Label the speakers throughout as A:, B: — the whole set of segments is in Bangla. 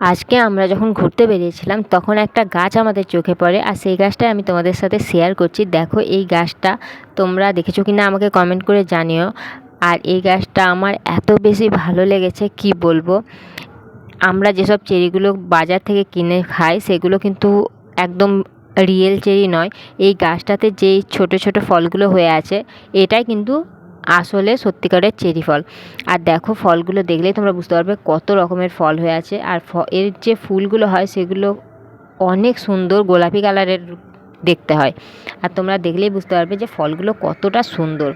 A: আজকে আমরা যখন ঘুরতে বেরিয়েছিলাম, তখন একটা গাছ আমাদের চোখে পড়ে আর সেই গাছটাই আমি তোমাদের সাথে শেয়ার করছি। দেখো, এই গাছটা তোমরা দেখেছ কি না আমাকে কমেন্ট করে জানিও। আর এই গাছটা আমার এত বেশি ভালো লেগেছে, কি বলব? আমরা যেসব চেরিগুলো বাজার থেকে কিনে খাই, সেগুলো কিন্তু একদম রিয়েল চেরি নয়। এই গাছটাতে যেই ছোট ছোট ফলগুলো হয়ে আছে, এটাই কিন্তু আসলে সত্যিকারের চেরি ফল। আর দেখো, ফলগুলো দেখলেই তোমরা বুঝতে পারবে কত রকমের ফল হয়ে আছে। আর এর যে ফুলগুলো হয়, সেগুলো অনেক সুন্দর গোলাপি কালারের দেখতে হয়। আর তোমরা দেখলেই বুঝতে পারবে যে ফলগুলো কতটা সুন্দর।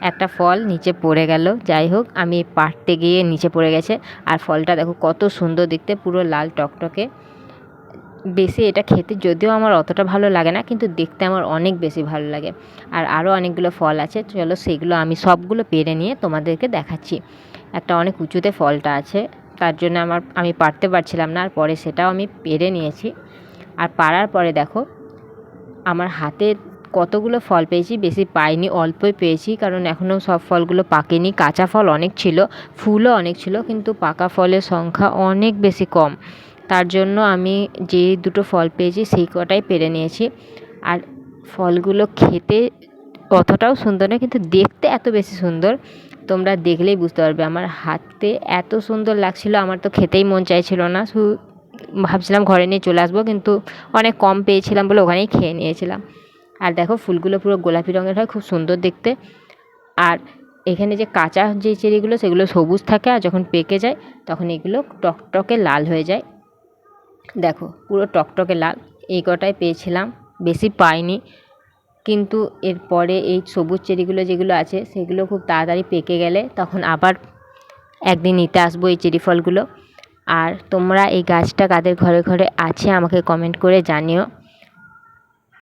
A: একটা ফল নিচে পড়ে গেল। যাই হোক, আমি পাড়তে গিয়ে নিচে পড়ে গেছে। আর ফলটা দেখো কত সুন্দর দেখতে, পুরো লাল টকটকে। বেশি এটা খেতে যদিও আমার অতটা ভালো লাগে না, কিন্তু দেখতে আমার অনেক বেশি ভালো লাগে। আর আরও অনেকগুলো ফল আছে, চলো সেগুলো আমি সবগুলো পেরে নিয়ে তোমাদেরকে দেখাচ্ছি। একটা অনেক উঁচুতে ফলটা আছে, তার জন্য আমার, আমি পারতে পারছিলাম না, আর পরে সেটাও আমি পেরে নিয়েছি। আর পারার পরে দেখো, আমার হাতে কতগুলো ফল পেয়েছি, বেশি পাইনি, অল্পই পেয়েছি, কারণ এখনও সব ফলগুলো পাকেনি। কাঁচা ফল অনেক ছিল, ফুলও অনেক ছিল, কিন্তু পাকা ফলের সংখ্যা অনেক বেশি কম। তার জন্য আমি যে দুটো ফল পেয়েছি সেই কটাই পেরে নিয়েছি। আর ফলগুলো খেতে অতটাও সুন্দর নয়, কিন্তু দেখতে এত বেশি সুন্দর, তোমরা দেখলেই বুঝতে পারবে। আমার হাতে এত সুন্দর লাগছিল, আমার তো খেতেই মন চাইছিল না। শুধু ভাবছিলাম ঘরে নিয়ে চলে আসব, কিন্তু অনেক কম পেয়েছিলাম বলে ওখানেই খেয়ে নিয়েছিলাম। আর দেখো, ফুলগুলো পুরো গোলাপি রঙের হয়, খুব সুন্দর দেখতে। আর এখানে যে কাঁচা যে চেরিগুলো, সেগুলো সবুজ থাকে, আর যখন পেকে যায়, তখন এগুলো টকটকে লাল হয়ে যায়। দেখো, পুরো টকটকে লাল। এই কটাই পেয়েছিলাম, বেশি পাইনি। কিন্তু এরপরে এই সবুজ চেরিগুলো যেগুলো আছে, সেগুলো খুব তাড়াতাড়ি পেকে গেলে তখন আবার একদিন নিতে আসব এই চেরি ফলগুলো। আর তোমরা এই গাছটা কাদের ঘরে ঘরে আছে আমাকে কমেন্ট করে জানিও।